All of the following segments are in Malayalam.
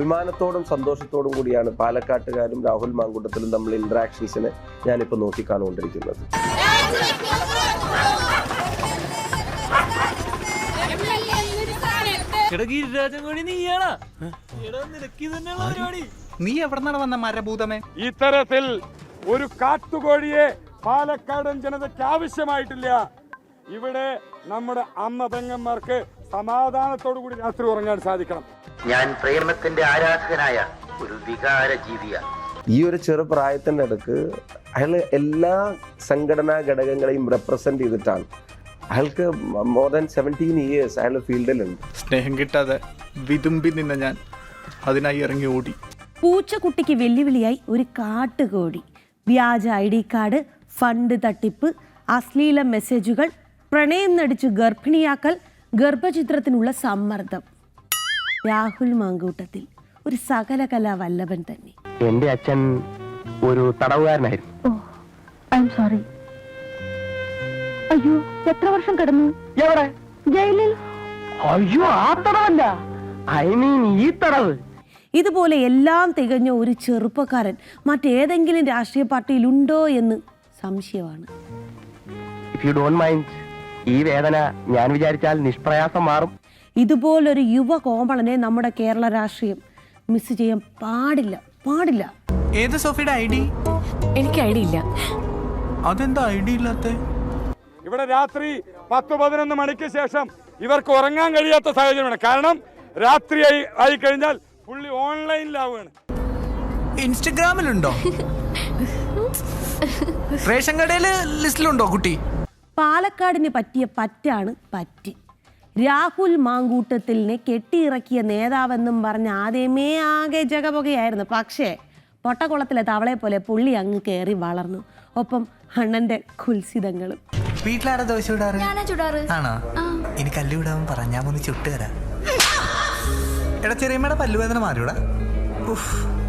അഭിമാനത്തോടും സന്തോഷത്തോടും കൂടിയാണ് പാലക്കാട്ടുകാരും രാഹുൽ മാങ്കുട്ടത്തിലും തമ്മിൽ ഇന്ററാക്ഷൻസിനെ ഞാനിപ്പോൾ നോക്കിക്കാണുകൊണ്ടിരിക്കുന്നത്. നീ വന്ന മരഭൂതമേ? ഇത്തരത്തിൽ ഒരു കാട്ടുകോഴിയെ പാലക്കാടൻ ജനതയ്ക്ക് ആവശ്യമായിട്ടില്ല. ഇവിടെ നമ്മുടെ അമ്മ പെങ്ങന്മാർക്ക് സമാധാനത്തോടു കൂടി രാത്രി ഉറങ്ങാൻ സാധിക്കണം. ഞാൻ പ്രേമത്തിന്റെ ആരാധകനായ ഒരു വികാര ജീവിയാണ് ഈ ഒരു ചെറുപ്രായത്തിന്റെ അടുക്ക് അയാൾ എല്ലാ സംഘടനാ ഘടകങ്ങളെയും റെപ്രസെന്റ് ചെയ്തിട്ടാണ്. അയാൾക്ക് മോർ ദാൻ സെവന്റീൻ ഇയേഴ്സ് അയാൾ ഫീൽഡിലുണ്ട്. സ്നേഹം കിട്ടാതെ വിതുമ്പി നിന്ന ഞാൻ അതിനായി ഇറങ്ങി ഓടി. പൂച്ചക്കുട്ടിക്ക് വെല്ലുവിളിയായി ഒരു കാട്ടുകോഴി. വ്യാജ ഐ ഡി കാർഡ് ഫണ്ട് തട്ടിപ്പ് അശ്ലീല മെസ്സേജുകൾ പ്രണയം നടിച്ചു ഗർഭിണിയാക്കൽ ഗർഭചിത്രത്തിനുള്ള സമ്മർദ്ദം. രാഹുൽ മാങ്കൂട്ടത്തിൽ ഒരു സകല കലാ വല്ലഭൻ തന്നെ. എന്റെ അച്ഛൻ ഒരു തടവുകാരനായിരുന്നു. ഓ ഐ എം സോറി അയ്യോ എത്ര വർഷം കിടന്നു? എവിടെ? ജയിലിൽ. അയ്യോ ആ തടവല്ല. ഐ മീൻ ഈ തടവ്. ഇതുപോലെ എല്ലാം തികഞ്ഞ ഒരു ചെറുപ്പക്കാരൻ മറ്റേതെങ്കിലും രാഷ്ട്രീയ പാർട്ടിയിലുണ്ടോ എന്ന് സംശയമാണ്. ഇഫ് യു ഡോണ്ട് മൈൻഡ് ഈ വേദന ഞാൻ വിചാരിച്ചാൽ നിഷ്പ്രയാസം മാറും. ഇതുപോലൊരു യുവ കോമളനെ നമ്മുടെ കേരള രാഷ്ട്രീയം മിസ് ചെയ്യാൻ പാടില്ല പാടില്ല. ഏത് സോഫിയുടെ ഐ ഡി? എനിക്ക് ഐഡിയ ഇല്ല. അതെന്താ ഐ ഡി ഇല്ലാത്ത? ഇവിടെ രാത്രി പത്ത് പതിനൊന്ന് മണിക്ക് ശേഷം ഇവർക്ക് ഉറങ്ങാൻ കഴിയാത്ത സാഹചര്യമാണ്. കാരണം രാത്രി ആയി ആയി കഴിഞ്ഞാൽ പുള്ളി ഓൺലൈനിലാവുകയാണ്. ഇൻസ്റ്റഗ്രാമിലുണ്ടോ? റേഷൻ കടയിൽ ലിസ്റ്റിലുണ്ടോ കുട്ടി? പാലക്കാടിന് പറ്റിയ പറ്റാണ് പറ്റി. രാഹുൽ മാങ്കൂട്ടത്തിലിനെ കെട്ടിയിറക്കിയ നേതാവെന്നും പറഞ്ഞ് ആദ്യമേ ആകെ ജഗപുകയായിരുന്നു. പക്ഷേ പൊട്ടക്കുളത്തിലെ തവളെ പോലെ പുള്ളി അങ്ങ് കയറി വളർന്നു. ഒപ്പം അണ്ണന്റെ കുൽസിതങ്ങളും. വീട്ടിലാരാ ദോശ ചുടാറ്? ആണോ? ഇനി കല്ല് വിടാൻ പറ. ഞാൻ ഒന്ന് ചുട്ട് എടാ ചെറിയമ്മയുടെ പല്ലുവേദന മാറിയൂടാ. ഉഫ്.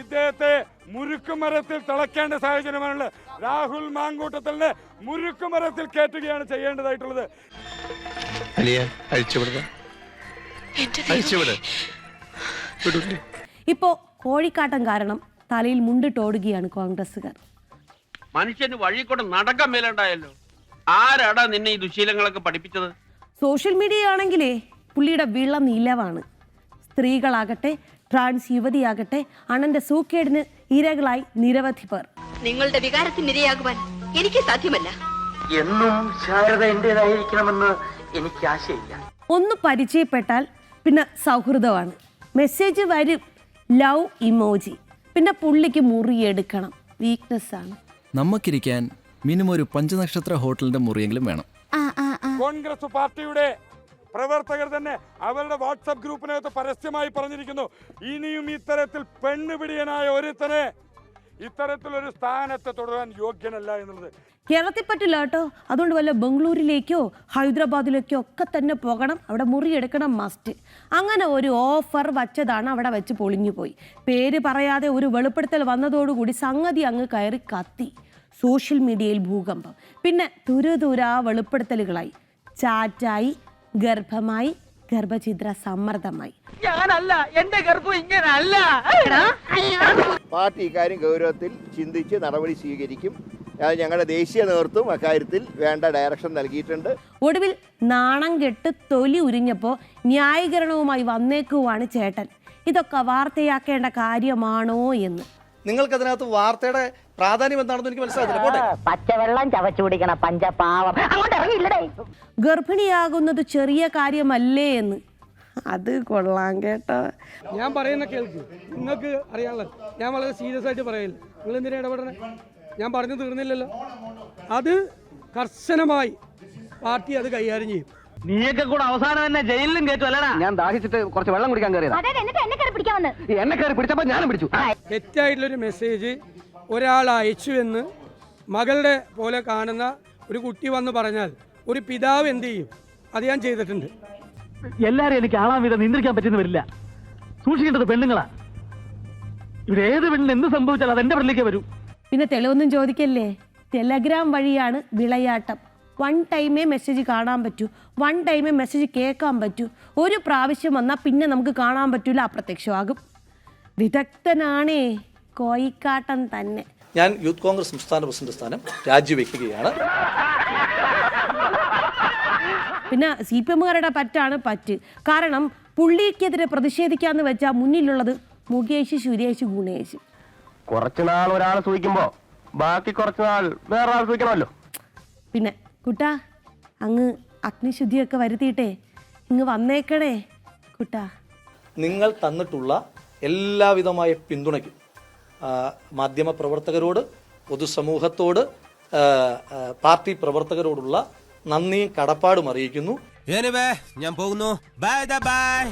ഇദ്ദേഹത്തെ മുരുക്കുമരത്തിൽ തിളക്കേണ്ട സാഹചര്യമാണുള്ളത്. രാഹുൽ മാങ്കൂട്ടത്തിലിനെ മുരുക്കുമരത്തിൽ കയറ്റുകയാണ് ചെയ്യേണ്ടതായിട്ടുള്ളത്. ഇപ്പോ കോഴിക്കാട്ടം കാരണം തലയിൽ മുണ്ടിട്ടോടുകയാണ് കോൺഗ്രസ്സുകാർ. മനുഷ്യന് വഴി കൂടെ നടക്കാൻ മേലുണ്ടായല്ലോ. ആരാടാ നിന്നെ ഈ ദുശീലങ്ങളൊക്കെ പഠിപ്പിച്ചത്? സോഷ്യൽ മീഡിയ ആണെങ്കിലേ പുള്ളിയുടെ വിള നിലവാണ്. സ്ത്രീകളാകട്ടെ ട്രാൻസ് യുവതിയാകട്ടെ അണന്റെ സൂക്കേടിന് ഇരകളായി നിരവധി പേർ. നിങ്ങളുടെ വികാരത്തിന് ഇരയാകുവാൻ എനിക്ക് സാധ്യമല്ല. എന്നും ശാരദ എന്റേതായിരിക്കണമെന്ന് എനിക്ക് ആശയില്ല. ഒന്ന് പരിചയപ്പെട്ടാൽ പിന്നെ സൗഹൃദമാണ്. മെസ്സേജ് വരും ലവ് ഇമോജി. പിന്നെ പുള്ളിക്ക് മുറിയെടുക്കണം വീക്ക്നെസ് ആണ്. നമുക്കിരിക്കാൻ മിനിമം ഒരു പഞ്ചനക്ഷത്ര ഹോട്ടലിന്റെ മുറിയെങ്കിലും വേണം. കോൺഗ്രസ് പാർട്ടിയുടെ പ്രവർത്തകർ തന്നെ അവരുടെ വാട്സപ്പ് ഗ്രൂപ്പിനകത്ത് പരസ്യമായി പറഞ്ഞിരിക്കുന്നു. ഇനിയും ഇത്തരത്തിൽ പെണ്ണുപിടിയനായ ഒരുത്തനെ ഇത്തരത്തിലൊരു സ്ഥാനത്ത് തുടരാൻ യോഗ്യനല്ല എന്നുള്ളത്. കേരളത്തിൽ പറ്റില്ല കേട്ടോ. അതുകൊണ്ട് വല്ല ബംഗളൂരിലേക്കോ ഹൈദരാബാദിലേക്കോ ഒക്കെ തന്നെ പോകണം. അവിടെ മുറിയെടുക്കണം മസ്റ്റ് അങ്ങനെ ഒരു ഓഫർ വച്ചതാണ് അവിടെ വെച്ച് പൊളിഞ്ഞു പോയി. പേര് പറയാതെ ഒരു വെളിപ്പെടുത്തൽ വന്നതോടുകൂടി സംഗതി അങ്ങ് കയറി കത്തി. സോഷ്യൽ മീഡിയയിൽ ഭൂകമ്പം. പിന്നെ തുരുതുരാ വെളിപ്പെടുത്തലുകളായി. ചാറ്റായി ഗർഭമായി ഗർഭഛിദ്ര സമ്മർദ്ദമായി. ഞാനല്ല എന്റെ ഗർഭം ഇങ്ങനല്ല. പാർട്ടി ഇക്കാര്യം ഗൗരവത്തിൽ ചിന്തിച്ച് നടപടി സ്വീകരിക്കും. ഞങ്ങളുടെ ദേശീയ നേതൃത്വം അക്കാര്യത്തിൽ വേണ്ട ഡയറക്ഷൻ നൽകിയിട്ടുണ്ട്. ഒടുവിൽ നാണം കെട്ട് തൊലി ഉരിഞ്ഞപ്പോൾ ന്യായീകരണവുമായി വന്നേക്കുവാണ് ചേട്ടൻ. ഇതൊക്കെ വാർത്തയാക്കേണ്ട കാര്യമാണോ എന്ന്. നിങ്ങൾക്കതിനകത്ത് വാർത്തയുടെ പ്രാധാന്യം എന്താണെന്ന് എനിക്ക് മനസ്സിലാകുന്നില്ല പോട്ടെ. പച്ചവെള്ളം ചവച്ചു കുടിക്കണ പഞ്ചപാവം. അങ്ങോട്ട് ഇറങ്ങിയില്ലടേ. ഗർഭിണിയാകുന്നത് ചെറിയ കാര്യമല്ലേ എന്ന്. അത് കൊള്ളാം കേട്ടോ. ഞാൻ പറയുന്ന കേൾക്ക്. നിങ്ങൾക്ക് അറിയാനുള്ള ഞാൻ വളരെ സീരിയസ് ആയിട്ട് പറയില്ല നിങ്ങൾ എന്തിനാ ഇടപെടണേ? ഞാൻ പറഞ്ഞു തീർന്നില്ലല്ലോ. അത് കർശനമായി പാർട്ടി അത് കൈകാര്യം ചെയ്യും. നീയൊക്കെ കൂടെ അവസാനം തന്നെ ജയിലിലും കയറ്റു അല്ലടാ. ഞാൻ ദാഹിച്ചിട്ട് കുറച്ച് വെള്ളം കുടിക്കാൻ കയറിയതാ. അതെ എന്നിട്ട് എന്നെ കയറി പിടിക്കാൻ വന്ന്. എന്നെ കയറി പിടിച്ചപ്പോ ഞാനും പിടിച്ചു. തെറ്റായിട്ടുള്ളൊരു മെസ്സേജ് ഒരാൾ അയച്ചു എന്ന് മകളുടെ പോലെ കാണുന്ന ഒരു കുട്ടി വന്ന് പറഞ്ഞാൽ ഒരു പിതാവ് എന്ത് ചെയ്യും? അത് ഞാൻ ചെയ്തിട്ടുണ്ട്. എല്ലാരും എനിക്ക് ആളാം വിധം നിയന്ത്രിക്കാൻ പറ്റുന്ന വരില്ല. സൂക്ഷിക്കേണ്ടത് പെണ്ണുങ്ങളാ. ഇവിടെ ഏത് പെണ്ണിന് എന്ത് സംഭവിച്ചാലും അത് എന്റെ പെണ്ണിലേക്ക് വരൂ. പിന്നെ തെളിവൊന്നും ചോദിക്കല്ലേ? ടെലഗ്രാം വഴിയാണ് വിളയാട്ടം. വൺ ടൈമേ മെസ്സേജ് കാണാൻ പറ്റൂ. വൺ ടൈമേ മെസ്സേജ് കേൾക്കാൻ പറ്റൂ. ഒരു പ്രാവശ്യം വന്നാൽ പിന്നെ നമുക്ക് കാണാൻ പറ്റൂല അപ്രത്യക്ഷമാകും. വിദഗ്ധനാണേ കോയിക്കാട്ടൻ തന്നെ. ഞാൻ യൂത്ത് കോൺഗ്രസ് സംസ്ഥാന പ്രസിഡന്റ് സ്ഥാനം രാജിവെക്കുകയാണ്. പിന്നെ സി പി എമ്മുകാരുടെ പറ്റാണ് പറ്റ്. കാരണം പുള്ളിക്കെതിരെ പ്രതിഷേധിക്കാന്ന് വെച്ചാൽ മുന്നിലുള്ളത് മുകേഷ് സുരേഷ് ഗുണേഷ്. കുറച്ചുനാൾ ഒരാൾ സൂചിക്കുമ്പോ ബാക്കി കുറച്ചുനാൾ വേറെ ആൾ സൂഹിക്കണമല്ലോ പിന്നെ കുട്ടാ അങ്ങ് അഗ്നിശുദ്ധിയൊക്കെ വരുത്തിയിട്ടേ ഇങ്ങ് വന്നേക്കണേ കുട്ടാ. നിങ്ങൾ തന്നിട്ടുള്ള എല്ലാവിധമായ പിന്തുണയ്ക്കും. മാധ്യമ പ്രവർത്തകരോട് പൊതുസമൂഹത്തോട് പാർട്ടി പ്രവർത്തകരോടുള്ള നന്ദിയും കടപ്പാടും അറിയിക്കുന്നു. ഞാൻ പോകുന്നു. Bye bye